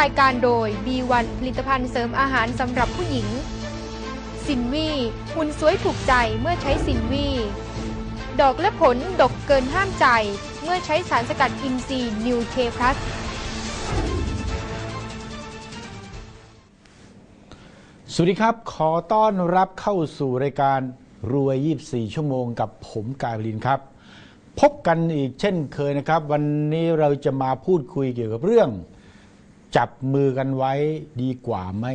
รายการโดย B1 ผลิตภัณฑ์เสริมอาหารสำหรับผู้หญิง สินวีหุ่นสวยถูกใจเมื่อใช้สินวี ดอกและผลดกเกินห้ามใจ เมื่อใช้สารสกัดอินทรีย์นิวเคพลัสสวัสดีครับ ขอต้อนรับเข้าสู่รายการรวย 24 ชั่วโมงกับผมกายพลินครับ พบกันอีกเช่นเคยนะครับ วันนี้เราจะมาพูดคุยเกี่ยวกับเรื่อง จับมือกันไว้ดีกว่าไหม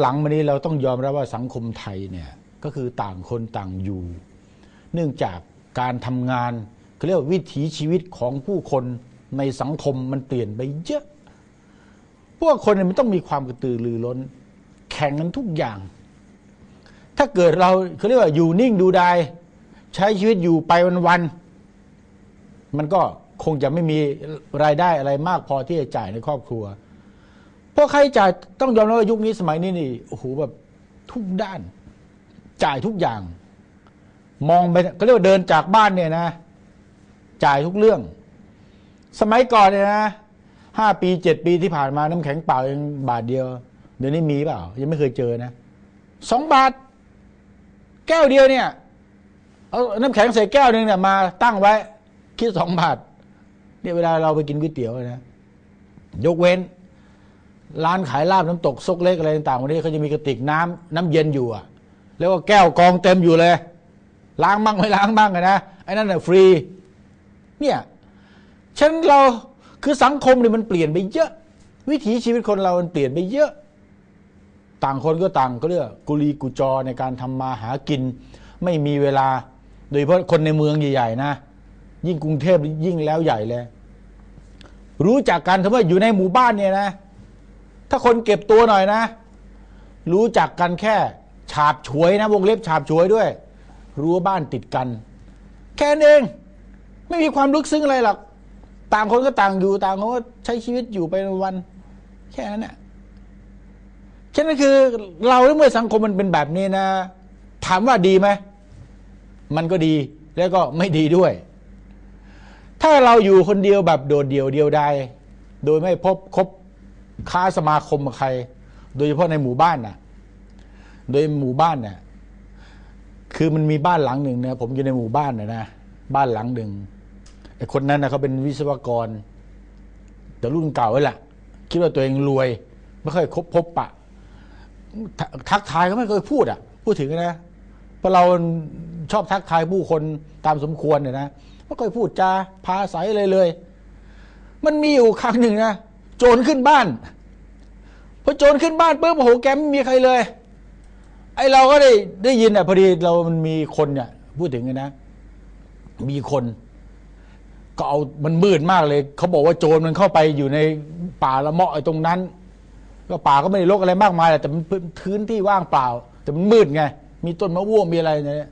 หลังๆมานี้เราต้องยอมรับว่าสังคมไทยเนี่ยก็คือต่างคนต่างอยู่ เนื่องจากการทำงานเขาเรียกว่าวิถีชีวิตของผู้คนในสังคมมันเปลี่ยนไปเยอะ พวกคนเนี่ยมันต้องมีความกระตือรือร้น แข่งกันทุกอย่าง ถ้าเกิดเราเขาเรียกว่าอยู่นิ่งดูดายใช้ชีวิตอยู่ไปวันๆมันก็ คงจะไม่มีรายได้อะไรมากพอที่จะจ่ายในครอบครัว เพราะใครจ่ายต้องยอมรับว่ายุคนี้สมัยนี้นี่โอ้โหแบบทุกด้าน จ่ายทุกอย่าง มองไปเขาเรียกว่าเดินจากบ้านเนี่ยนะ จ่ายทุกเรื่อง สมัยก่อนเนี่ยนะห้าปีเจ็ดปีที่ผ่านมาน้ำแข็งเปล่ายังบาทเดียว เดี๋ยวนี้มีเปล่า ยังไม่เคยเจอนะสองบาท แก้วเดียวเนี่ย เอาน้ำแข็งใส่แก้วหนึ่งเนี่ยมาตั้งไว้ คิดสองบาท เนี่ยเวลาเราไปกินก๋วยเตี๋ยวนะยกเว้น ร้านขายลาบน้ำตกซกเล็กอะไรต่างๆวันนี้เขาจะมีกระติกน้ำน้ำเย็นอยู่อะแล้วก็แก้วกองเต็มอยู่เลย ล้างบ้างไม่ล้างบ้างนะไอ้นั่นน่ะฟรี เนี่ยฉันเราคือสังคมเนี่ยมันเปลี่ยนไปเยอะ วิถีชีวิตคนเรามันเปลี่ยนไปเยอะ ต่างคนก็ต่างก็เรียกกุลีกุจอในการทำมาหากิน ไม่มีเวลา โดยเฉพาะคนในเมืองใหญ่ๆนะ ยิ่งกรุงเทพยิ่งแล้วใหญ่เลย รู้จักกันคำว่าอยู่ในหมู่บ้านเนี่ยนะ ถ้าคนเก็บตัวหน่อยนะ รู้จักกันแค่ฉาบฉวยนะ วงเล็บฉาบฉวยด้วย รั้วบ้านติดกัน แค่นั้นเอง ไม่มีความลึกซึ้งอะไรหรอกต่างคนก็ต่างอยู่ต่างคนก็ใช้ชีวิตอยู่ไปวัน แค่นั้นแหละฉะนั้นคือเราเมื่อสังคมมันเป็นแบบนี้นะ ถามว่าดีไหม มันก็ดีแล้วก็ไม่ดีด้วย ถ้าเราอยู่คนเดียวแบบโดดเดี่ยวเดียวดายโดยไม่พบคบค้าสมาคมกับใคร โดยเฉพาะในหมู่บ้านน่ะโดยหมู่บ้านเนี่ยคือมันมีบ้านหลังหนึ่งนะผมอยู่ในหมู่บ้านนะนะบ้านหลังหนึ่งไอ้คนนั้นนะเขาเป็นวิศวกร แต่รุ่นเก่าไว้แหละคิดว่าตัวเองรวย ไม่เคยคบพบปะ ทักทายก็ไม่เคยพูดอะ พูดถึงนะเพราะเรา ชอบทักทายผู้คนตามสมควรเนี่ยนะไม่ค่อยพูดจาพาใสเลยเลย มันมีอยู่ครั้งหนึ่งนะโจรขึ้นบ้านพอโจรขึ้นบ้านปุ๊บโอ้โหแกไม่มีใครเลย ไอเราก็ได้ได้ยินอะพอดีเรามันมีคนเนี่ยพูดถึงนะ มีคน ก็เอามันมืดมากเลยเขาบอกว่าโจรมันเข้าไปอยู่ในป่าละเมาะไอ้ตรงนั้น ก็ป่าก็ไม่ได้รกอะไรมากมายแหละแต่มันพื้นที่ว่างเปล่า แต่มันมืดไงมีต้นมะม่วงมีอะไรเนี่ย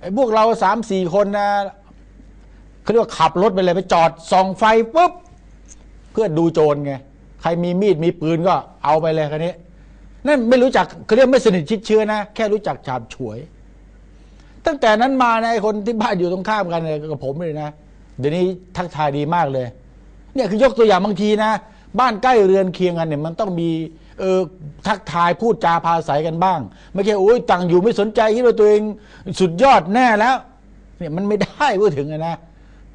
ไอ้พวกเราสามสี่คนนะเขาเรียกว่าขับรถไปเลยไปจอดส่องไฟปุ๊บเพื่อดูโจรไงใครมีมีดมีปืนก็เอาไปเลยคันนี้นั่นไม่รู้จักเขาเรียกไม่สนิทชิดเชื้อนะ แค่รู้จักฉาบฉวย ตั้งแต่นั้นมานะไอ้คนที่บ้านอยู่ตรงข้ามกันเนี่ยกับผมเลยนะเดี๋ยวนี้ทักทายดีมากเลย เนี่ยคือยกตัวอย่างบางทีนะ บ้านใกล้เรือนเคียงกันเนี่ยมันต้องมี เออทักทายพูดจาพาใสกันบ้าง ไม่ใช่โอ้ยต่างอยู่ไม่สนใจคิดว่าตัวเองสุดยอดแน่แล้วเนี่ยมันไม่ได้พูดถึงนะ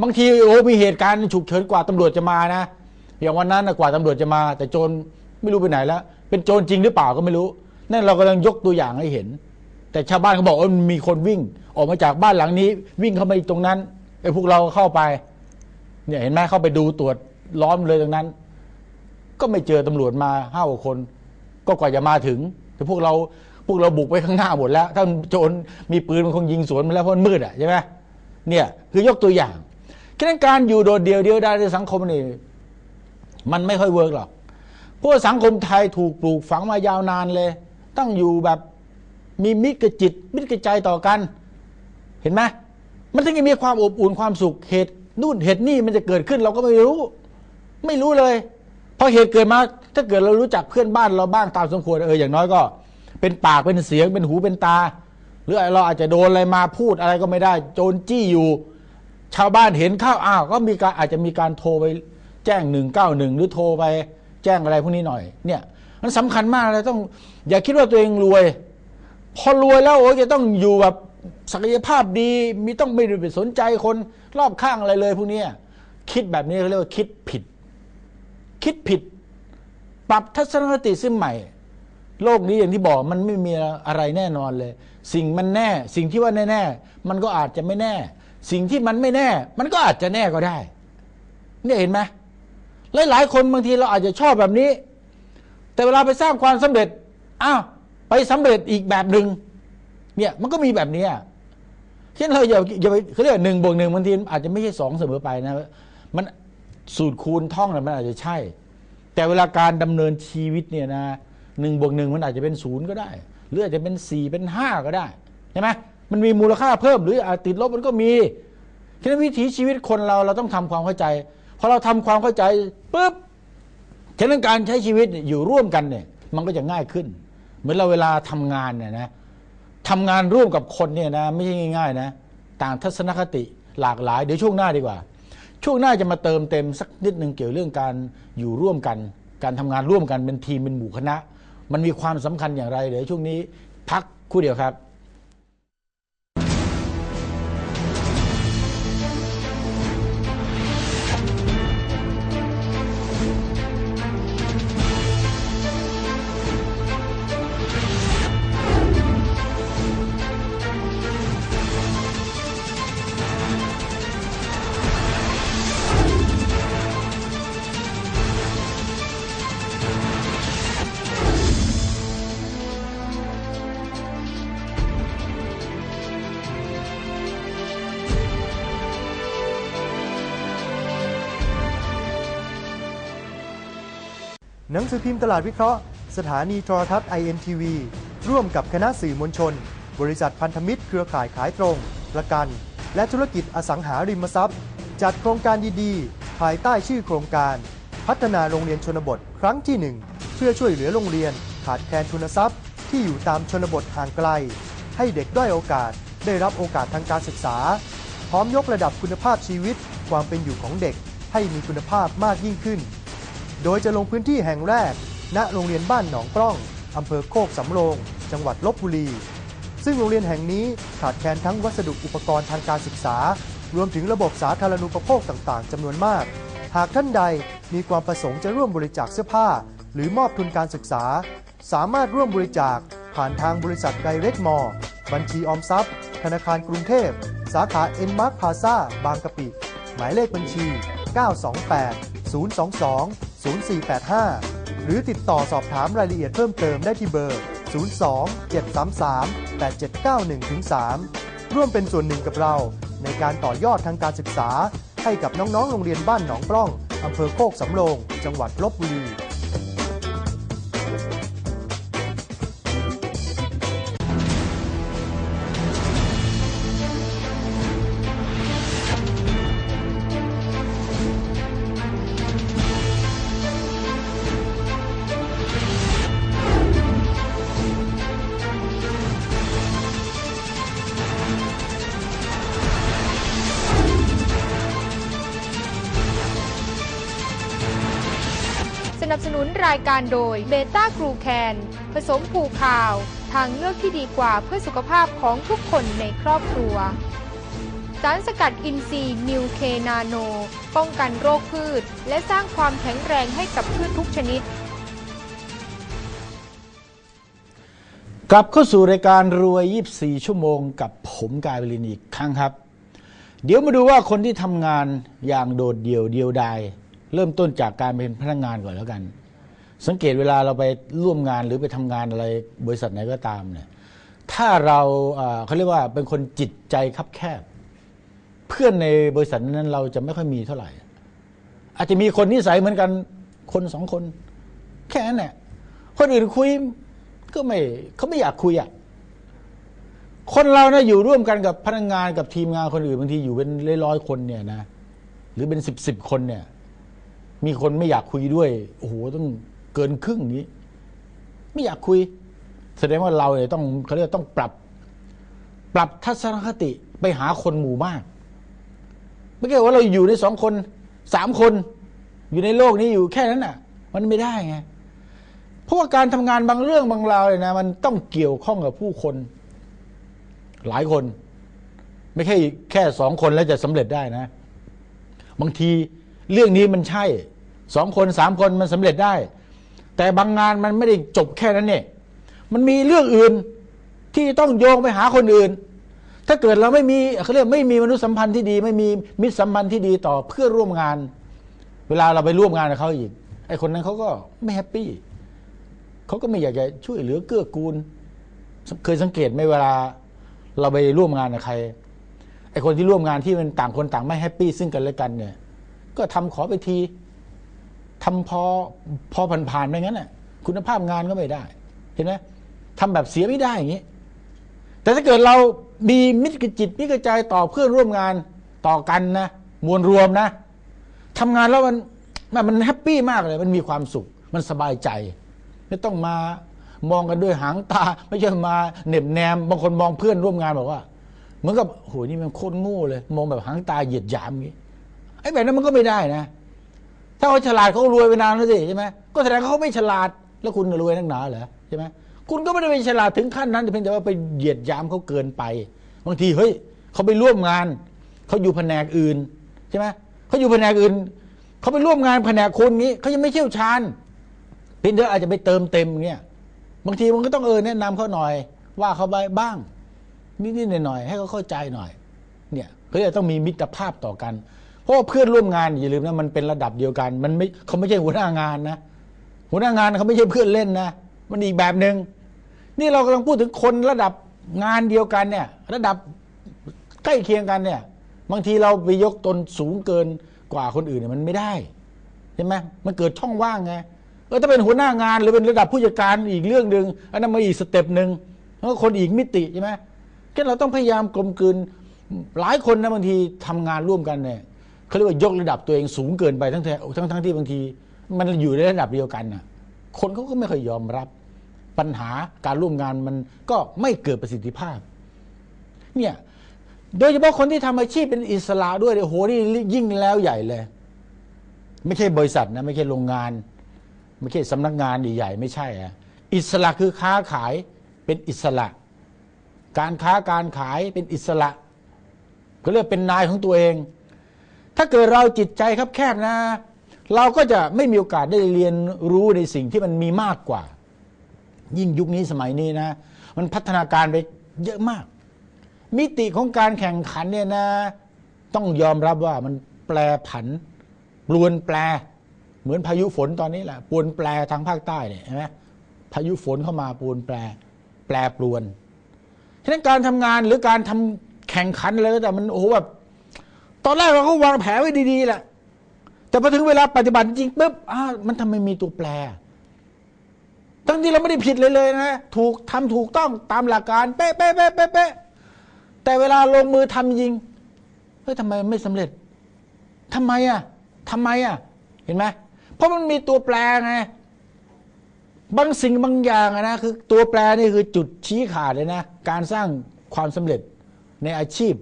บางทีโอ้มีเหตุการณ์ฉุกเฉินกว่าตำรวจจะมานะอย่างวันนั้นกว่าตำรวจจะมา แต่โจรไม่รู้ไปไหนแล้ว เป็นโจรจริงหรือเปล่าก็ไม่รู้นั่นเรากำลังยกตัวอย่างให้เห็น แต่ชาวบ้านเขาบอกว่ามันมีคนวิ่ง ออกมาจากบ้านหลังนี้ วิ่งเข้ามาตรงนั้นไอ้พวกเราเข้าไป เนี่ยเห็นไหมเข้าไปดูตรวจล้อมเลยตรงนั้น ก็ไม่เจอตำรวจมาห้าคน ก็กว่าจะมาถึง แต่พวกเราพวกเราบุกไปข้างหน้าหมดแล้ว ถ้าโจรมีปืนมันคงยิงสวนมาแล้วเพราะมันมืดอะใช่ไหมเนี่ยคือยกตัวอย่างแค่นั้นการอยู่โดดเดี่ยวเดียวดายในสังคมนี่มันไม่ค่อยเวิร์กหรอกเพราะสังคมไทยถูกปลูกฝังมายาวนานเลย ต้องอยู่แบบมีมิตรกับจิต มิตรกับใจต่อกัน เห็นไหมมันถึงจะมีความอบอุ่นความสุขเหตุนู่นเหตุนี่มันจะเกิดขึ้นเราก็ไม่รู้ ไม่รู้เลย พอเหตุเกิดมาถ้าเกิดเรารู้จักเพื่อนบ้านเราบ้างตามสมควรเอออย่างน้อยก็ เป็นปากเป็นเสียงเป็นหูเป็นตา หรือเราอาจจะโดนอะไรมาพูดอะไรก็ไม่ได้ โจรจี้อยู่ ชาวบ้านเห็นข้าวอ้าวก็มีการอาจจะมีการโทรไปแจ้งหนึ่งเก้าหนึ่งหรือโทรไปแจ้งอะไรพวกนี้หน่อย เนี่ยมันสำคัญมากเลยต้อง อย่าคิดว่าตัวเองรวย พอรวยแล้วโอ้ยจะต้องอยู่แบบศักยภาพดีมีต้องไม่ได้ไปสนใจคนรอบข้างอะไรเลยพวกนี้คิดแบบนี้เขาเรียกว่าคิดผิด คิดผิด ปรับทัศนคติซึ่งใหม่ โลกนี้อย่างที่บอกมันไม่มีอะไรแน่นอนเลย สิ่งมันแน่ สิ่งที่ว่าแน่ๆมันก็อาจจะไม่แน่ สิ่งที่มันไม่แน่ มันก็อาจจะแน่ก็ได้ เนี่ยเห็นไหมหลายๆคนบางทีเราอาจจะชอบแบบนี้ แต่เวลาไปสร้างความสำเร็จอ้าวไปสำเร็จอีกแบบหนึ่งเนี่ยมันก็มีแบบนี้เช่นเราอย่าอย่าไปเขาเรียกหนึ่งบวกหนึ่งบางทีอาจจะไม่ใช่สองเสมอไปนะมัน สูตรคูณท่องนะมันอาจจะใช่ แต่เวลาการดำเนินชีวิตเนี่ยนะหนึ่งบวกหนึ่งมันอาจจะเป็นศูนย์ก็ได้ หรืออาจจะเป็นสี่เป็นห้าก็ได้ใช่ไหมมันมีมูลค่าเพิ่มหรืออาจติดลบมันก็มีฉะนั้นวิถีชีวิตคนเราเราต้องทำความเข้าใจพอเราทำความเข้าใจปุ๊บฉะนั้นการใช้ชีวิตอยู่ร่วมกันเนี่ย มันก็จะง่ายขึ้น เหมือนเราเวลาทำงานเนี่ยนะทำงานร่วมกับคนเนี่ยนะ ไม่ใช่ง่าย ๆ นะ ต่างทัศนคติหลากหลาย เดี๋ยวช่วงหน้าดีกว่า ช่วงหน้าจะมาเติมเต็มสักนิดหนึ่งเกี่ยวเรื่องการอยู่ร่วมกัน การทำงานร่วมกันเป็นทีมเป็นหมู่คณะ มันมีความสำคัญอย่างไรเดี๋ยวช่วงนี้พักคู่เดียวครับ สือพิมพ์ตลาดวิเคราะห์ สถานีโทรทัศน์ INTV ร่วมกับคณะสื่อมวลชน บริษัทพันธมิตรเครือข่ายขายตรง ประกัน และธุรกิจอสังหาริมทรัพย์ จัดโครงการดีๆ ภายใต้ชื่อโครงการ พัฒนาโรงเรียนชนบทครั้งที่ 1 เพื่อช่วยเหลือโรงเรียน ขาดแคลนทุนทรัพย์ ที่อยู่ตามชนบทห่างไกล ให้เด็กด้อยโอกาส ได้รับโอกาสทางการศึกษา พร้อมยกระดับคุณภาพชีวิต ความเป็นอยู่ของเด็กให้มีคุณภาพมากยิ่งขึ้น โดยจะลงพื้นที่แห่งแรก ณ โรงเรียนบ้านหนองปล้อง อำเภอโคกสำโรง จังหวัดลบบุรี ซึ่งโรงเรียนแห่งนี้ขาดแคลนทั้งวัสดุอุปกรณ์ทางการศึกษา รวมถึงระบบสาธารณูปโภคต่างๆจำนวนมาก หากท่านใดมีความประสงค์จะร่วมบริจาคเสื้อผ้า หรือมอบทุนการศึกษา สามารถร่วมบริจาค ผ่านทางบริษัทไดเรกมอร์บัญชีออมทรัพย์ ธนาคารกรุงเทพ สาขาเอ็นมาร์คพาซาบางกะปิ หมายเลขบัญชี 928 022 0485 หรือติดต่อสอบถามรายละเอียดเพิ่มเติมได้ที่เบอร์ 02 733 8791 3 ร่วมเป็นส่วนหนึ่งกับเรา ในการต่อยอดทางการศึกษา ให้กับน้องๆ โรงเรียนบ้านหนองปล้อง อำเภอโคกสำโรง จังหวัดลบบุรี นับสนุนรายการโดยเบต้ากรูแคนผสมผูข่าว ทางเลือกที่ดีกว่าเพื่อสุขภาพของทุกคนในครอบครัว สารสกัดอินทรีย์นิวเคนาโน ป้องกันโรคพืช และสร้างความแข็งแรงให้กับพืชทุกชนิดกลับเข้าสู่รายการรวย 24 ชั่วโมงกับผมกายบรินอีกครั้งครับ เดี๋ยวมาดูว่าคนที่ทำงานอย่างโดดเดี่ยวเดียวดาย เริ่มต้นจากการเป็นพนักงานก่อนแล้วกัน สังเกตเวลาเราไปร่วมงานหรือไปทำงานอะไรบริษัทไหนก็ตามเนี่ยถ้าเราเขาเรียกว่าเป็นคนจิตใจคับแคบ เพื่อนในบริษัทนั้นเราจะไม่ค่อยมีเท่าไหร่ อาจจะมีคนนิสัยเหมือนกันคนสองคน แค่นั้นแหละคนอื่นคุยก็ไม่เขาไม่อยากคุยอะคนเรานะอยู่ร่วมกันกับพนักงานกับทีมงานคนอื่นบางทีอยู่เป็นร้อยๆคนเนี่ยนะหรือเป็นสิบสิบคนเนี่ย มีคนไม่อยากคุยด้วยโอ้โหต้องเกินครึ่งนี้ ไม่อยากคุย แสดงว่าเราเนี่ยต้องเขาเรียกต้องปรับ ปรับทัศนคติไปหาคนหมู่มากไม่ใช่ว่าเราอยู่ในสองคนสามคน อยู่ในโลกนี้อยู่แค่นั้นน่ะ มันไม่ได้ไงเพราะว่าการทำงานบางเรื่องบางราวเลยนะ มันต้องเกี่ยวข้องกับผู้คน หลายคน ไม่ใช่แค่สองคนแล้วจะสำเร็จได้นะ บางทีเรื่องนี้มันใช่ สองคนสามคนมันสำเร็จได้ แต่บางงานมันไม่ได้จบแค่นั้นเนี่ยมันมีเรื่องอื่นที่ต้องโยงไปหาคนอื่น ถ้าเกิดเราไม่มีเขาเรียกไม่มีมนุษยสัมพันธ์ที่ดี ไม่มีมิตรสัมพันธ์ที่ดีต่อเพื่อร่วมงาน เวลาเราไปร่วมงานกับเขาอีกไอ้คนนั้นเขาก็ไม่แฮปปี้เขาก็ไม่อยากจะช่วยเหลือเกื้อกูล เคยสังเกตไหมเวลา เราไปร่วมงานกับใครไอ้คนที่ร่วมงานที่มันต่างคนต่างไม่แฮปปี้ซึ่งกันและกันเนี่ย ก็ทำขอไปที ทำพอพอผ่านๆไปงั้นน่ะ คุณภาพงานก็ไม่ได้ เห็นไหมทำแบบเสียไม่ได้อย่างนี้ แต่ถ้าเกิดเรามีมิตรจิตมิตรใจต่อเพื่อนร่วมงานต่อกันนะมวลรวมนะทำงานแล้วมันมันมันแฮปปี้มากเลย มันมีความสุข มันสบายใจ ไม่ต้องมามองกันด้วยหางตา ไม่ใช่มาเหน็บแนมบางคนมองเพื่อนร่วมงานบอกว่า เหมือนกับโหนี่มันโคตรโง่เลย มองแบบหางตาเหยียดหยามอย่างนี้ไอ้แบบนั้นมันก็ไม่ได้นะ ถ้าเขาฉลาดเขารวยไปนานแล้วสิใช่ไหมก็แสดงเขาไม่ฉลาดแล้วคุณรวยนักหนาเหรอใช่ไหมคุณก็ไม่ได้เป็นฉลาดถึงขั้นนั้นแต่เพียงแต่ว่าไปเหยียดยามเขาเกินไป บางทีเฮ้ยเขาไปร่วมงานเขาอยู่แผนกอื่นใช่ไหมเขาอยู่แผนกอื่นเขาไปร่วมงานแผนกคุณนี้เขายังไม่เชี่ยวชาญเพียงแต่อาจจะไปเติมเต็มเงี้ยบางทีมันก็ต้องเออแนะนำเขาหน่อย ว่าเขาไปบ้างนิดๆหน่อยๆให้เขาเข้าใจหน่อย เนี่ยเขาจะต้องมีมิตรภาพต่อกัน เพราะเพื่อนร่วมงานอย่าลืมนะมันเป็นระดับเดียวกัน มันไม่เขาไม่ใช่หัวหน้างานนะ หัวหน้างานเขาไม่ใช่เพื่อนเล่นนะ มันอีกแบบหนึ่งนี่เรากำลังพูดถึงคนระดับงานเดียวกันเนี่ย ระดับใกล้เคียงกันเนี่ย บางทีเราไปยกตนสูงเกินกว่าคนอื่นเนี่ยมันไม่ได้ใช่ไหมมันเกิดช่องว่างไงเออถ้าเป็นหัวหน้างานหรือเป็นระดับผู้จัดการอีกเรื่องหนึ่งอันนั้นมาอีกสเต็ปหนึ่งแล้วคนอีกมิติใช่ไหมแค่เราต้องพยายามกลมกลืนหลายคนนะบางทีทำงานร่วมกันเนี่ย เขาเรียกว่ายกระดับตัวเองสูงเกินไปทั้งแทั้งทั้งที่บางที มันอยู่ในระดับเดียวกันน่ะ คนเขาก็ไม่ค่อยยอมรับ ปัญหาการร่วมงานมันก็ไม่เกิดประสิทธิภาพ เนี่ยโดยเฉพาะคนที่ทำอาชีพเป็นอิสระด้วยโอ้โหนี่ยิ่งแล้วใหญ่เลย ไม่ใช่บริษัทนะไม่ใช่โรงงาน ไม่ใช่สำนักงานใหญ่ๆไม่ใช่อะอิสระคือค้าขายเป็นอิสระ การค้าการขายเป็นอิสระก็เรียกเป็นนายของตัวเอง ถ้าเกิดเราจิตใจครับแคบนะ เราก็จะไม่มีโอกาสได้เรียนรู้ในสิ่งที่มันมีมากกว่า ยิ่งยุคนี้สมัยนี้นะ มันพัฒนาการไปเยอะมาก มิติของการแข่งขันเนี่ยนะ ต้องยอมรับว่ามันแปลผันปลวนแปล เหมือนพายุฝนตอนนี้แหละปลวนแปลทางภาคใต้เนี่ยเห็นไหมพายุฝนเข้ามาปลวนแปล แปลปลวนฉะนั้นการทำงานหรือการทำแข่งขันอะไรก็แต่มันโอ้โหแบบ ตอนแรกเราก็วางแผนไว้ดีๆแหละ แต่พอถึงเวลาปฏิบัติจริงปุ๊บอ้ามันทำไมมีตัวแปร ทั้งที่เราไม่ได้ผิดเลยเลยนะ ถูกทำถูกต้องตามหลักการเป๊ะเป๊ะเป๊ะเป๊ะเป๊ะแต่เวลาลงมือทำจริงเฮ้ยทำไมไม่สำเร็จทำไมอะทำไมอะ เห็นไหมเพราะมันมีตัวแปรไงบางสิ่งบางอย่างนะคือ ตัวแปรนี่คือจุดชี้ขาดเลยนะ การสร้างความสำเร็จในอาชีพ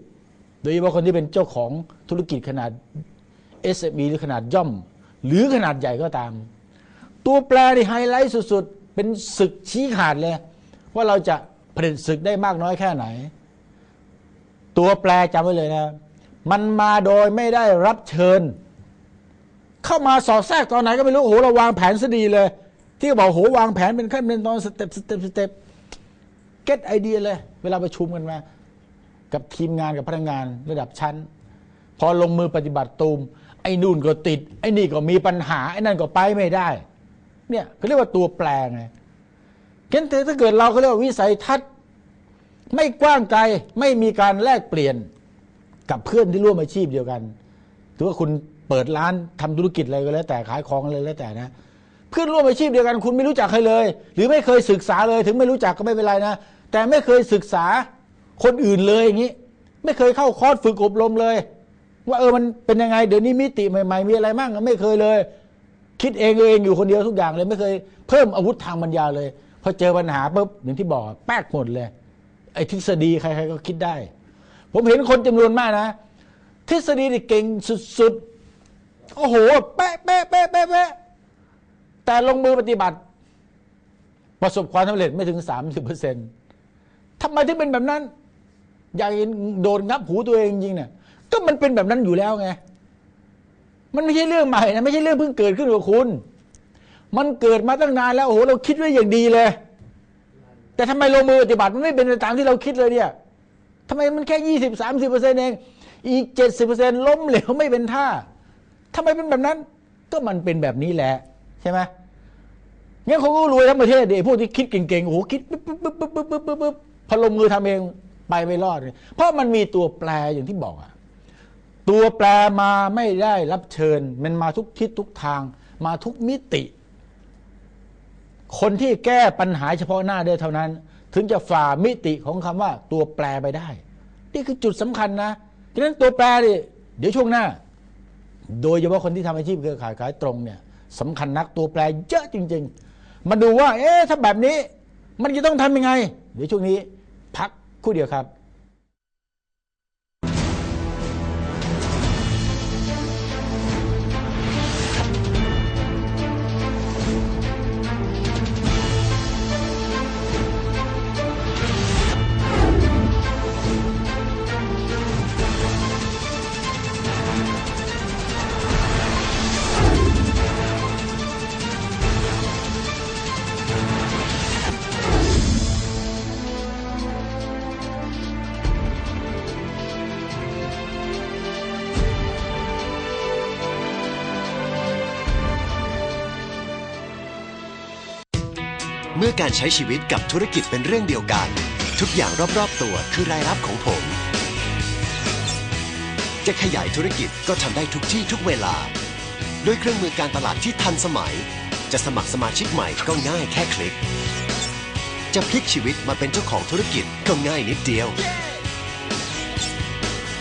โดยเฉพาะคนที่เป็นเจ้าของธุรกิจขนาด SME หรือขนาดย่อม หรือขนาดใหญ่ก็ตาม ตัวแปรที่ไฮไลท์สุดๆ เป็นศึกชี้ขาดเลย ว่าเราจะผลิตศึกได้มากน้อยแค่ไหน ตัวแปรจำไว้เลยนะ มันมาโดยไม่ได้รับเชิญ เข้ามาสอดแทรกตอนไหนก็ไม่รู้โอ้โหเราวางแผนซะดีเลย ที่บอกโหวางแผนเป็นขั้นเป็นตอนสเต็ปสเต็ปสเต็ปเก็ตไอเดียเลย เวลาประชุมกันมา กับทีมงานกับพนักงานระดับชั้น พอลงมือปฏิบัติตูม ไอ้นู่นก็ติด ไอ้นี่ก็มีปัญหา ไอ้นั่นก็ไปไม่ได้ เนี่ยเขาเรียกว่าตัวแปรไงเกันแต่ถ้าเกิดเราเขาเรียกว่าวิสัยทัศน์ ไม่กว้างไกลไม่มีการแลกเปลี่ยนกับเพื่อนที่ร่วมอาชีพเดียวกันถือว่าคุณเปิดร้านทำธุรกิจอะไรก็แล้วแต่ขายของอะไรแล้วแต่นะ เพื่อนร่วมอาชีพเดียวกัน คุณไม่รู้จักใครเลย หรือไม่เคยศึกษาเลย ถึงไม่รู้จักก็ไม่เป็นไรนะแต่ไม่เคยศึกษา คนอื่นเลยอย่างนี้ ไม่เคยเข้าคอร์สฝึกอบรมเลย ว่าเออมันเป็นยังไงเดี๋ยวนี้มิติใหม่ ๆ มีอะไรมั่งไม่เคยเลย คิดเองเองอยู่คนเดียวทุกอย่างเลย ไม่เคยเพิ่มอาวุธทางปัญญาเลยพอเจอปัญหาปุ๊บอย่างที่บอกแป๊กหมดเลย ไอ้ทฤษฎีใครๆก็คิดได้ ผมเห็นคนจำนวนมากนะ ทฤษฎีเก่งสุดๆโอ้โหเป๊ะเป๊ะเป๊ะเป๊ะเป๊ะแต่ลงมือปฏิบัติ ประสบความสำเร็จไม่ถึง 30%ทำไมถึงเป็นแบบนั้น อยากเห็นโดนงับหูตัวเองจริงเนี่ยก็มันเป็นแบบนั้นอยู่แล้วไงมันไม่ใช่เรื่องใหม่นะไม่ใช่เรื่องเพิ่งเกิดขึ้นกับคุณ มันเกิดมาตั้งนานแล้วโอ้โหเราคิดไว้อย่างดีเลย แต่ทำไมลงมือปฏิบัติมันไม่เป็นไปตามที่เราคิดเลยเนี่ยทำไมมันแค่ยี่สิบสามสิบเปอร์เซ็นต์เองอีกเจ็ดสิบเปอร์เซ็นต์ล้มเหลวไม่เป็นท่าทำไมเป็นแบบนั้น ก็มันเป็นแบบนี้แหละ ใช่ไหมงั้นเขาก็รวยทั้งประเทศเดพวกที่คิดเก่งๆโอ้โหคิดปุ๊บปุ๊บปุ๊บปุ๊บปุ๊บปุ๊บปุ๊บพอลงมือทำเอง ไปไม่รอดเลยเพราะมันมีตัวแปรอย่างที่บอกอะตัวแปรมาไม่ได้รับเชิญ มันมาทุกทิศทุกทาง มาทุกมิติ คนที่แก้ปัญหาเฉพาะหน้าได้เท่านั้น ถึงจะฝ่ามิติของคำว่า ตัวแปรไปได้ นี่คือจุดสำคัญนะฉะนั้นตัวแปรดิเดี๋ยวช่วงหน้า โดยเฉพาะคนที่ทำอาชีพเครือข่ายขายตรงเนี่ยสำคัญนักตัวแปรเยอะจริง ๆ มาดูว่า เอ๊ะถ้าแบบนี้ มันจะต้องทำยังไง เดี๋ยวช่วงนี้ พัก คู่เดียวครับ การใช้ชีวิตกับธุรกิจเป็นเรื่องเดียวกัน ทุกอย่างรอบๆตัวคือรายรับของผม จะขยายธุรกิจก็ทำได้ทุกที่ทุกเวลา ด้วยเครื่องมือการตลาดที่ทันสมัย จะสมัครสมาชิกใหม่ก็ง่ายแค่คลิก จะพลิกชีวิตมาเป็นเจ้าของธุรกิจก็ง่ายนิดเดียว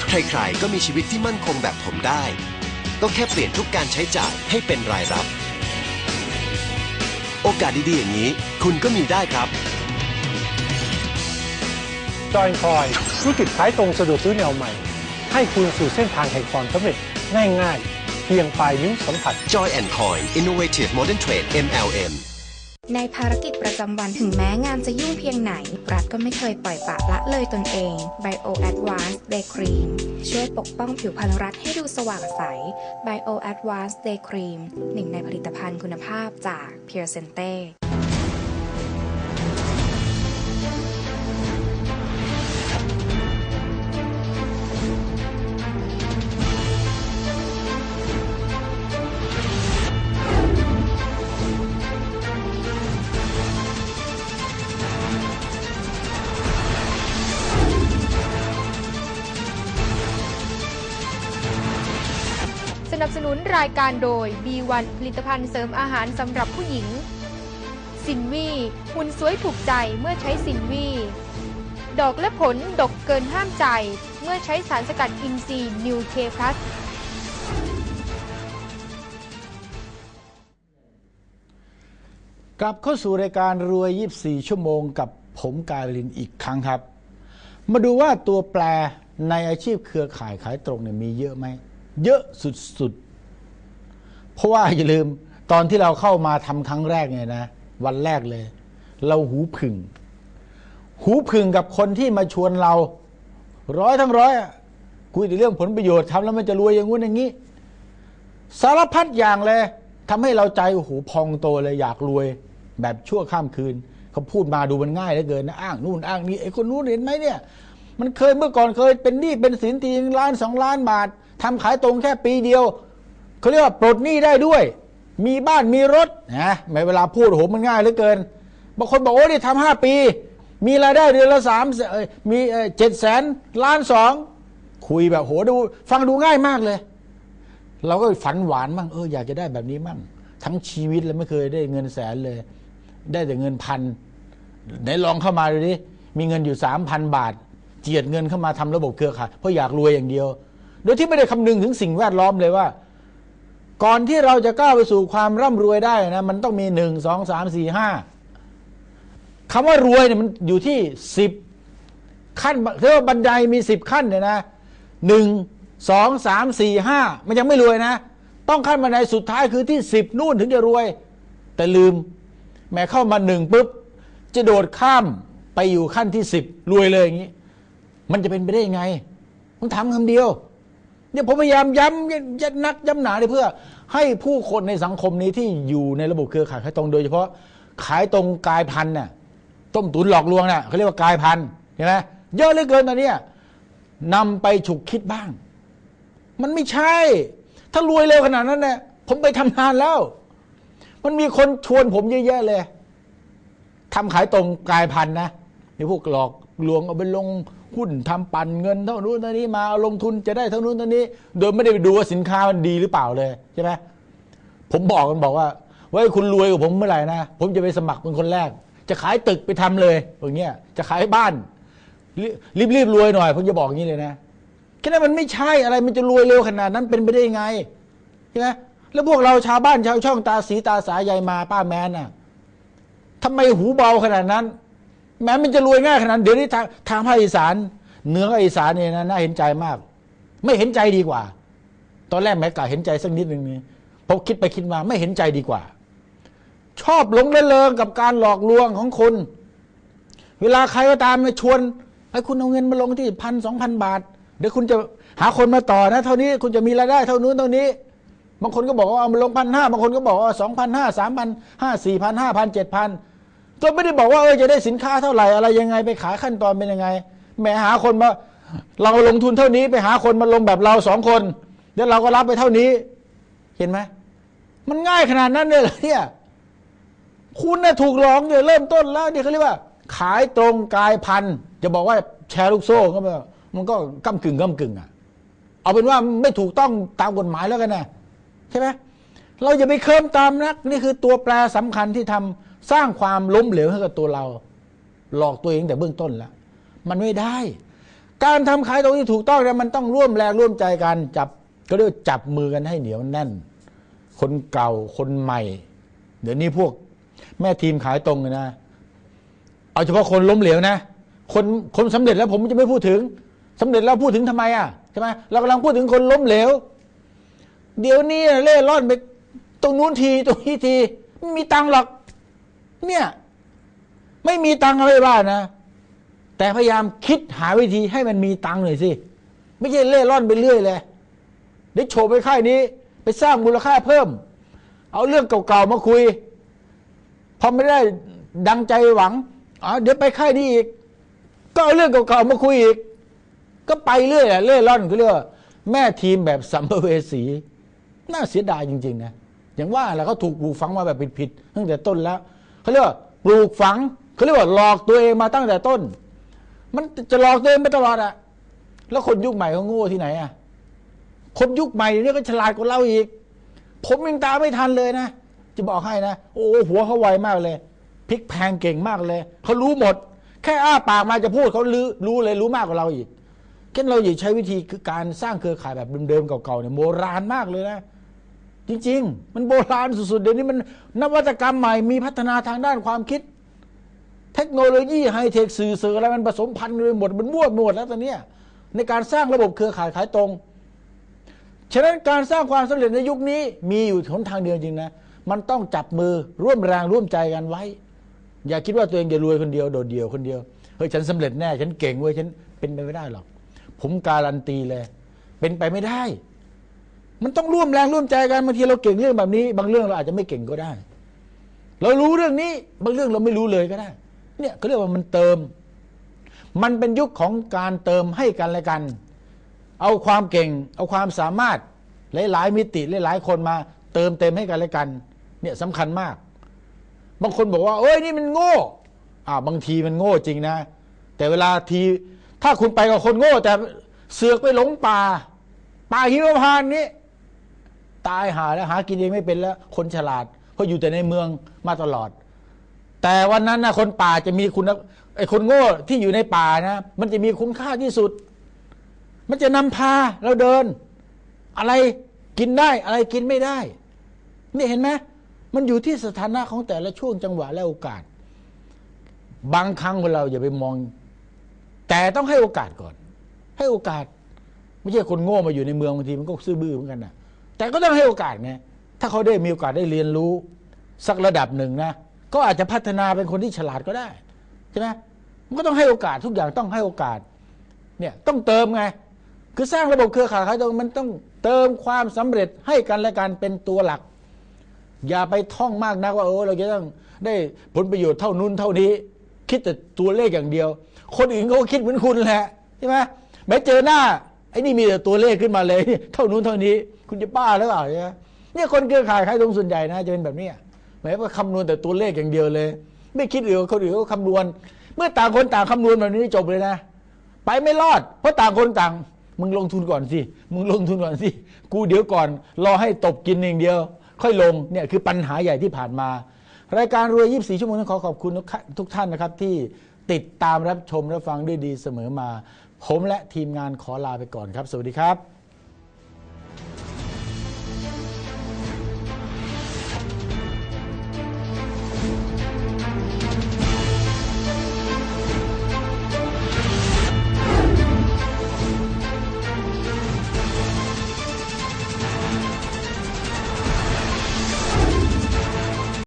ใครๆก็มีชีวิตที่มั่นคงแบบผมได้ ก็แค่เปลี่ยนทุกการใช้จ่ายให้เป็นรายรับ โอกาสดีๆอย่างนี้ คุณก็มีได้ครับ จอยคอยธุรกิจขายตรงสะดวกซื้อแนวใหม่ ให้คุณสู่เส้นทางแห่งความสำเร็จง่ายๆ เพียงปลายนิ้วสัมผัส Joy and Coin Innovative Modern Trade MLM ในภารกิจประจำวันถึงแม้งานจะยุ่งเพียงไหน รัฐก็ไม่เคยปล่อยปละละเลยตนเอง Bio Advanced Day Cream ช่วยปกป้องผิวพรรณรัฐให้ดูสว่างใส Bio Advanced Day Cream หนึ่งในผลิตภัณฑ์คุณภาพจาก Pure Sente รายการโดย B1 ผลิตภัณฑ์เสริมอาหารสำหรับผู้หญิง สินวีหุ่นสวยถูกใจเมื่อใช้สินวี ดอกและผลดกเกินห้ามใจ เมื่อใช้สารสกัดอินทรีย์นิวเคพลัสกลับเข้าสู่รายการรวย 24 ชั่วโมงกับผมกายลินอีกครั้งครับ มาดูว่าตัวแปรในอาชีพเครือข่ายขายตรงเนี่ยมีเยอะไหม เยอะสุดๆ เพราะว่าอย่าลืมตอนที่เราเข้ามาทำครั้งแรกเนี่ยนะ วันแรกเลย เราหูผึ่ง หูผึ่งกับคนที่มาชวนเรา ร้อยทั้งร้อยคุยแต่เรื่องผลประโยชน์ทำแล้วมันจะรวยอย่างงู้นอย่างนี้ สารพัดอย่างเลยทำให้เราใจโอ้โหพองโตเลยอยากรวย แบบชั่วข้ามคืนเขาพูดมาดูมันง่ายเหลือเกินนะอ้างนู่นอ้างนี่ไอ้คนนู้นเห็นไหมเนี่ย มันเคยเมื่อก่อนเคยเป็นหนี้เป็นสินทีนล้านสองล้านบาททำขายตรงแค่ปีเดียว เขาเรียกว่าปลดหนี้ได้ด้วย มีบ้านมีรถนะไม่เวลาพูดโหมันง่ายเหลือเกินบางคนบอกโอ้นี่ทำห้าปี มีรายได้เดือนละสามเอ่อมีเจ็ดแสนล้านสองคุยแบบโหดู ฟังดูง่ายมากเลย เราก็ฝันหวานมั่งเอออยากจะได้แบบนี้มั่ง ทั้งชีวิตแล้วไม่เคยได้เงินแสนเลย ได้แต่เงินพันไหนลองเข้ามาดูดิมีเงินอยู่สามพันบาท เจียดเงินเข้ามาทำระบบเครือข่ายเพราะอยากรวยอย่างเดียว โดยที่ไม่ได้คำนึงถึงสิ่งแวดล้อมเลยว่า ก่อนที่เราจะก้าวไปสู่ความร่ำรวยได้นะมันต้องมีหนึ่งสองสามสี่ห้าคำว่ารวยเนี่ยมันอยู่ที่สิบขั้นเรียกว่าบันไดมีสิบขั้นเนี่ยนะหนึ่งสองสามสี่ห้ามันยังไม่รวยนะ ต้องขั้นบันไดสุดท้ายคือที่สิบนู่นถึงจะรวย แต่ลืม แม้เข้ามาหนึ่งปุ๊บ จะโดดข้ามไปอยู่ขั้นที่สิบรวยเลยอย่างนี้ มันจะเป็นไปได้ยังไงผมถามคำเดียว เนี่ยผมพยายามย้ำย้ำนักย้ำหนาเลยเพื่อ ให้ผู้คนในสังคมนี้ที่อยู่ในระบบเครือข่ายขายตรงโดยเฉพาะขายตรงกายพันธุ์น่ะต้มตุ๋นหลอกลวงน่ะเขาเรียกว่ากายพันธุ์เห็นไหมเยอะเหลือเกินตอนนี้นำไปฉุกคิดบ้าง มันไม่ใช่ ถ้ารวยเร็วขนาดนั้นเนี่ยผมไปทำงานแล้ว มันมีคนชวนผมเยอะแยะเลยทำขายตรงกายพันธุ์นะมีพวกหลอกลวงเอาไปลง หุ้นทำปั่นเงินเท่านู้นเท่านี้มาเอาลงทุนจะได้เท่านู้นเท่านี้ โดยไม่ได้ไปดูว่าสินค้ามันดีหรือเปล่าเลยใช่ไหมผมบอกมันบอกว่าไว้คุณรวยกับผมเมื่อไหร่นะผมจะไปสมัครเป็นคนแรก จะขายตึกไปทำเลยอย่างเงี้ยจะขายบ้านรีบรีบรวยหน่อยผมจะบอกอย่างนี้เลยนะแค่นั้นมันไม่ใช่อะไรมันจะรวยเร็วขนาดนั้นเป็นไปได้ยังไงใช่ไหมแล้วพวกเราชาวบ้านชาวช่องตาสีตาสายใยมาป้าแมนน่ะทำไมหูเบาขนาดนั้น แม้มันจะรวยง่ายขนาดเดี๋ยวนี้ทางทางภาคอีสานเหนือกับอีสานเนี่ยนะน่าเห็นใจมาก ไม่เห็นใจดีกว่า ตอนแรกแม้กะเห็นใจสักนิดหนึ่งนี่พอคิดไปคิดมาไม่เห็นใจดีกว่า ชอบหลงระเริงกับการหลอกลวงของคน เวลาใครก็ตามมาชวนให้คุณเอาเงินมาลงที่พันสองพันบาท เดี๋ยวคุณจะหาคนมาต่อนะ เท่านี้คุณจะมีรายได้เท่านู้นเท่านี้ บางคนก็บอกว่าเอามาลงพันห้าบางคนก็บอกว่าสองพันห้าสามพันห้าสี่พันห้าพันเจ็ดพัน ก็ไม่ได้บอกว่าเออจะได้สินค้าเท่าไหร่อะไรยังไงไปขายขั้นตอนเป็นยังไงแหมหาคนมาเราลงทุนเท่านี้ไปหาคนมาลงแบบเราสองคนเดี๋ยวเราก็รับไปเท่านี้ เห็นไหมมันง่ายขนาดนั้นเลยเหรอเนี่ยคุณน่ะถูกหลอกเนี่ยเริ่มต้นแล้วเนี่ยเขาเรียกว่า ขายตรงกายพันจะบอกว่าแชร์ลูกโซ่ก็ม่มันก็ก้ากึ่งก้ากึ่งอะ เอาเป็นว่าไม่ถูกต้องตามกฎหมายแล้วกันนะใช่ไหมเราอย่าไปเคลิมตามนัก นี่คือตัวแปรสำคัญที่ทำ สร้างความล้มเหลวให้กับตัวเรา หลอกตัวเองแต่เบื้องต้นแล้วมันไม่ได้ การทำขายตรงที่ถูกต้องเนี่ยมันต้องร่วมแรงร่วมใจกันจับก็เรียกจับมือกันให้เหนียวแน่น คนเก่าคนใหม่ เดี๋ยวนี้พวกแม่ทีมขายตรงเลยนะ เอาเฉพาะคนล้มเหลวนะ คนคนสำเร็จแล้วผมจะไม่พูดถึงสำเร็จแล้วพูดถึงทำไมอะใช่ไหมเรากำลังพูดถึงคนล้มเหลว เดี๋ยวนี้เล่ร่อนไปตรงนู้นทีตรงนี้ทีไม่มีตังหรอก เนี่ย ไม่มีตังค์ก็ไม่ว่านะ แต่พยายามคิดหาวิธีให้มันมีตังหน่อยสิ ไม่ใช่เล่ร่อนไปเรื่อยเลยเดี๋ยวโฉบไปค่ายนี้ ไปสร้างมูลค่าเพิ่ม เอาเรื่องเก่าๆมาคุย พอไม่ได้ดังใจหวังอ๋อเดี๋ยวไปค่ายนี้อีก ก็เอาเรื่องเก่าๆมาคุยอีก ก็ไปเรื่อยอะเล่ร่อนก็เรียกว่าแม่ทีมแบบสัมภเวสี น่าเสียดายจริง ๆ นะ อย่างว่าแหละเขาถูกปลูกฝังมาแบบผิดๆตั้งแต่ต้นแล้ว เขาเรียกว่าปลูกฝังเขาเรียกว่าหลอกตัวเองมาตั้งแต่ต้น มันจะหลอกตัวเองไปตลอดอะแล้วคนยุคใหม่เขาโง่ที่ไหนอะคนยุคใหม่เนี่ยก็ฉลาดกว่าเราอีก ผมยังตามไม่ทันเลยนะจะบอกให้นะโอ้หัวเขาไวมากเลยพลิกแพงเก่งมากเลยเขารู้หมด แค่อ้าปากมาจะพูดเขารู้รู้เลยรู้มากกว่าเราอีกแค่เราอย่าใช้วิธีคือการสร้างเครือข่ายแบบเดิมๆเก่าๆเนี่ยโบราณมากเลยนะ จริง ๆ มันโบราณสุดๆ เดี๋ยวนี้มันนวัตกรรมใหม่มีพัฒนาทางด้านความคิด เทคโนโลยีไฮเทคสื่อสื่ออะไรมันผสมพันธุ์ไปหมด มันมั่วหมดแล้วตอนนี้ในการสร้างระบบเครือข่ายขายตรง ฉะนั้นการสร้างความสำเร็จในยุคนี้มีอยู่หนทางเดียวจริงนะ มันต้องจับมือร่วมแรงร่วมใจกันไว้ อย่าคิดว่าตัวเองจะรวยคนเดียวโดดเดี่ยวคนเดียวเฮ้ยฉันสำเร็จแน่ฉันเก่งเว้ยฉันเป็นไปไม่ได้หรอกผมการันตีเลย เป็นไปไม่ได้ มันต้องร่วมแรงร่วมใจกันบางทีเราเก่งเรื่องแบบนี้ บางเรื่องเราอาจจะไม่เก่งก็ได้ เรารู้เรื่องนี้ บางเรื่องเราไม่รู้เลยก็ได้ เนี่ยเขาเรียกว่ามันเติม มันเป็นยุคของการเติมให้กันและกัน เอาความเก่ง เอาความสามารถหลาย ๆ มิติหลาย ๆ คนมา เติมเต็มให้กันและกัน เนี่ยสำคัญมาก บางคนบอกว่า เอ้ยนี่มันโง่อ่าบางทีมันโง่จริงนะ แต่เวลาทีถ้าคุณไปกับคนโง่ แต่เสือกไปหลงป่าป่าหิมพานต์นี้ ตายหาแล้วหากินเองไม่เป็นแล้ว คนฉลาด เพราะอยู่แต่ในเมืองมาตลอด แต่วันนั้นนะคนป่าจะมีคุณไอ้คนโง่ที่อยู่ในป่านะ มันจะมีคุณค่าที่สุด มันจะนำพาเราเดิน อะไรกินได้อะไรกินไม่ได้ นี่เห็นไหมมันอยู่ที่สถานะของแต่ละช่วงจังหวะและโอกาส บางครั้งคนเราอย่าไปมอง แต่ต้องให้โอกาสก่อน ให้โอกาส ไม่ใช่คนโง่มาอยู่ในเมืองบางทีมันก็ซื่อบื้อเหมือนกันนะ แต่ก็ต้องให้โอกาสไงถ้าเขาได้มีโอกาสได้เรียนรู้สักระดับหนึ่งนะก็อาจจะพัฒนาเป็นคนที่ฉลาดก็ได้ใช่ไหมมันก็ต้องให้โอกาสทุกอย่างต้องให้โอกาสเนี่ยต้องเติมไง คือสร้างระบบเครือข่ายขายตรงมันต้องเติมความสำเร็จให้กันและกันเป็นตัวหลัก อย่าไปท่องมากนักว่าเออเราจะต้องได้ผลประโยชน์เท่านู้นเท่านี้ คิดแต่ตัวเลขอย่างเดียว คนอื่นเขาคิดเหมือนคุณแหละใช่ไหมแม้เจอหน้า ไอ้นี่มีแต่ตัวเลขขึ้นมาเลยเท่านู้นเท่านี้ คุณจะบ้าหรือเปล่าเนี่ยเนี่ยคนเครือข่ายขายตรงส่วนใหญ่นะจะเป็นแบบนี้หมายว่าคำนวณแต่ตัวเลขอย่างเดียวเลย ไม่คิดอื่นคนอื่นเขาคำนวณ เมื่อต่างคนต่างคำนวณแบบนี้จบเลยนะ ไปไม่รอด เพราะต่างคนต่าง มึงลงทุนก่อนสิมึงลงทุนก่อนสิกูเดี๋ยวก่อนรอให้ตบกินอย่างเดียว ค่อยลงเนี่ยคือปัญหาใหญ่ที่ผ่านมา รายการรวย 24 ชั่วโมงต้องขอขอบคุณทุกท่านทุกท่านนะครับที่ติดตามรับชมรับฟังด้วยดีเสมอมา ผมและทีมงานขอลาไปก่อนครับ สวัสดีครับ